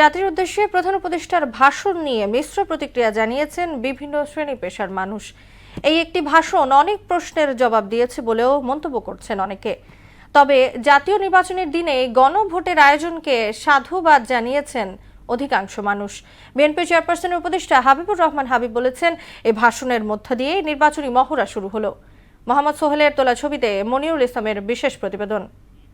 জাতির উদ্দেশ্যে প্রধান উপদেষ্টার ভাষণ নিয়ে মিশ্র প্রতিক্রিয়া জানিয়েছেন বিভিন্ন শ্রেণি পেশার মানুষ। এই একটি ভাষণ অনেক প্রশ্নের জবাব দিয়েছে বলেও মন্তব্য করছেন অনেকে। তবে জাতীয় নির্বাচনের দিনে গণভোটের আয়োজনকে সাধুবাদ জানিয়েছেন অধিকাংশ মানুষ। বিএনপি চেয়ারপারসনের উপদেষ্টা হাবিবুর রহমান হাবিব বলেছেন এই ভাষণের মধ্য দিয়ে নির্বাচনী মহড়া শুরু হলো। মোহাম্মদ সোহেলের তোলা ছবিতে মনিরুল ইসলামের বিশেষ প্রতিবেদন।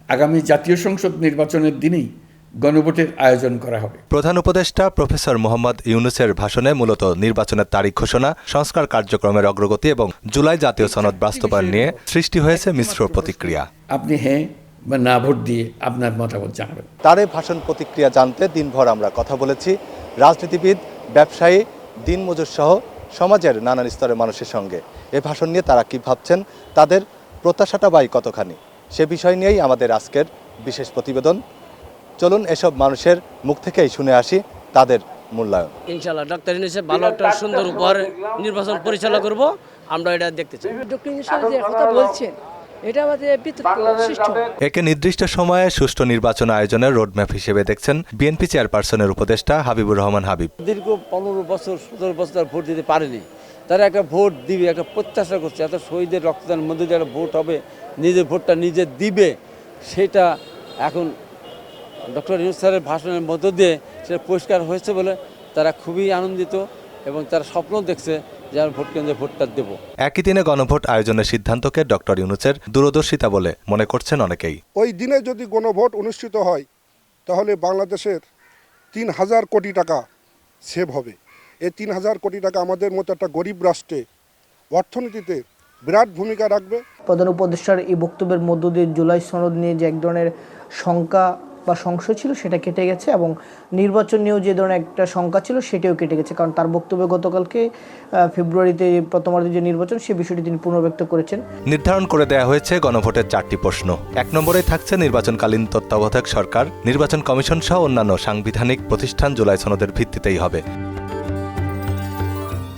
আগামী জাতীয় সংসদ নির্বাচনের দিনেই গণভোটের আয়োজন করা হবে। প্রধান উপদেষ্টা প্রফেসর মোহাম্মদ ইউনুসের ভাষণে মূলত নির্বাচনের তারিখ ঘোষণা সংস্কার কার্যক্রমের অগ্রগতি এবং জুলাই জাতীয় সনদ বাস্তবায়ন নিয়ে সৃষ্টি হয়েছে মিশ্র প্রতিক্রিয়া। আপনি হ্যাঁ বা না ভোট দিয়ে আপনার মতামত জানাবেন। তার ভাষণ প্রতিক্রিয়া জানতে দিনভর আমরা কথা বলেছি। রাজনীতিবিদ ব্যবসায়ী দিনমজুর সহ সমাজের নানান স্তরের মানুষের সঙ্গে। এ ভাষণ নিয়ে তারা কি ভাবছেন তাদের প্রত্যাশাটা বাই কতখানি? সে বিষয় নিয়েই আমাদের আজকের বিশেষ প্রতিবেদন। চলুন এসব মানুষের মুখ থেকেই শুনে আসি তাদের মূল্যায়ন। ইনশাল্লাহ ডক্টর ইউনুসেফ ভালো একটা সুন্দর উপহার নির্বাচন পরিচালনা করব আমরা এটা দেখতে চাই। ডক্টর ইউনুস যে কথা বলছেন এটা আমাদের বিতর্ক সৃষ্টি একে নির্দিষ্ট সময়ে সুষ্ঠু নির্বাচন আয়োজনের রোডম্যাপ হিসেবে দেখছেন বিএনপি চেয়ারপারসনের উপদেষ্টা হাবিবুর রহমান হাবিব। দীর্ঘ পনেরো বছর সতেরো বছর তারা ভোট দিতে পারেনি। তারা একটা ভোট দিবে একটা প্রত্যাশা করছে এত শহীদের রক্তদানের মধ্যে দিয়ে একটা ভোট হবে নিজের ভোটটা নিজে দিবে সেটা এখন ডক্টর ইউনুস স্যারের ভাষণের মধ্য দিয়ে সেটা পরিষ্কার হয়েছে বলে তারা খুবই আনন্দিত এবং তারা স্বপ্ন দেখছে যে আমি ভোট কেন্দ্রে ভোটটা দেবো। একই দিনে গণভোট আয়োজনের সিদ্ধান্তকে ডক্টর ইউনুসের দূরদর্শিতা বলে মনে করছেন অনেকেই। ওই দিনে যদি গণভোট অনুষ্ঠিত হয় তাহলে বাংলাদেশের তিন হাজার কোটি টাকা সেভ হবে। এই তিন হাজার কোটি টাকা আমাদের মতো একটা গরিব রাষ্ট্রে অর্থনীতিতে বিরাট ভূমিকা রাখবে। প্রধান উপদেষ্টার এই বক্তব্যের মধ্য দিয়ে জুলাই সনদ নিয়ে যে এক ধরনের শঙ্কা বা সংশয় ছিল সেটা কেটে গেছে এবং নির্বাচন নিয়েও যে ধরনের একটা শঙ্কা ছিল সেটাও কেটে গেছে। কারণ তার বক্তব্যে গতকালকে ফেব্রুয়ারিতে প্রথমার্ধে যে নির্বাচন, সে বিষয়টি তিনি পুনর্ব্যক্ত করেছেন। নির্ধারণ করে দেয়া হয়েছে গণভোটের চারটি প্রশ্ন। এক নম্বরে থাকছে নির্বাচনকালীন তত্ত্বাবধায়ক সরকার, নির্বাচন কমিশন সহ অন্যান্য সাংবিধানিক প্রতিষ্ঠান জুলাই সনদের ভিত্তিতেই হবে।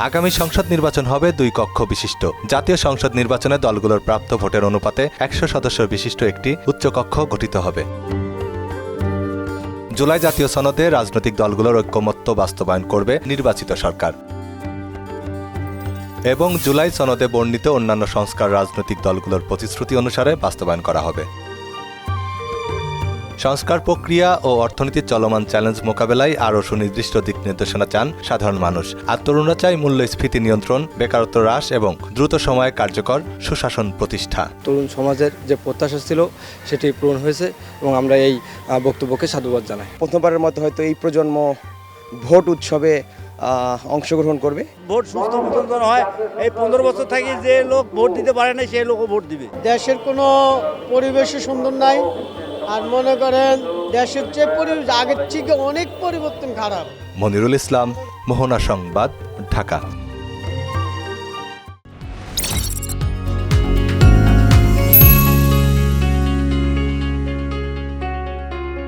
আগামী সংসদ নির্বাচন হবে দুই কক্ষ বিশিষ্ট। জাতীয় সংসদ নির্বাচনে দলগুলোর প্রাপ্ত ভোটের অনুপাতে একশো সদস্য বিশিষ্ট একটি উচ্চকক্ষ গঠিত হবে। জুলাই জাতীয় সনদে রাজনৈতিক দলগুলোর ঐক্যমত্য বাস্তবায়ন করবে নির্বাচিত সরকার। এবং জুলাই সনদে বর্ণিত অন্যান্য সংস্কার রাজনৈতিক দলগুলোর প্রতিশ্রুতি অনুসারে বাস্তবায়ন করা হবে। সংস্কার প্রক্রিয়া ও অর্থনীতির চলমান চ্যালেঞ্জ মোকাবেলায় আরও সুনির্দিষ্ট দিক নির্দেশনা চান সাধারণ মানুষ। আর তরুণরা চায় মূল্যস্ফীতি নিয়ন্ত্রণ বেকারত্ব হ্রাস এবং দ্রুত সময়ে কার্যকর সুশাসন প্রতিষ্ঠা। তরুণ সমাজের যে প্রত্যাশা ছিল সেটি পূরণ হয়েছে এবং আমরা এই বক্তব্যকে সাধুবাদ জানাই। প্রথমবারের মতো হয়তো এই প্রজন্ম ভোট উৎসবে অংশগ্রহণ করবে। ভোট সুস্থ মতন হয় এই পনেরো বছর থেকে যে লোক ভোট দিতে পারে না সেই লোকও ভোট দিবে। দেশের কোনো পরিবেশই সুন্দর নাই। আর মনে করেন দেশের চেয়ে পরিবেশ আগের থেকে অনেক পরিবর্তন খারাপ। মনিরুল ইসলাম, মোহনা সংবাদ, ঢাকা।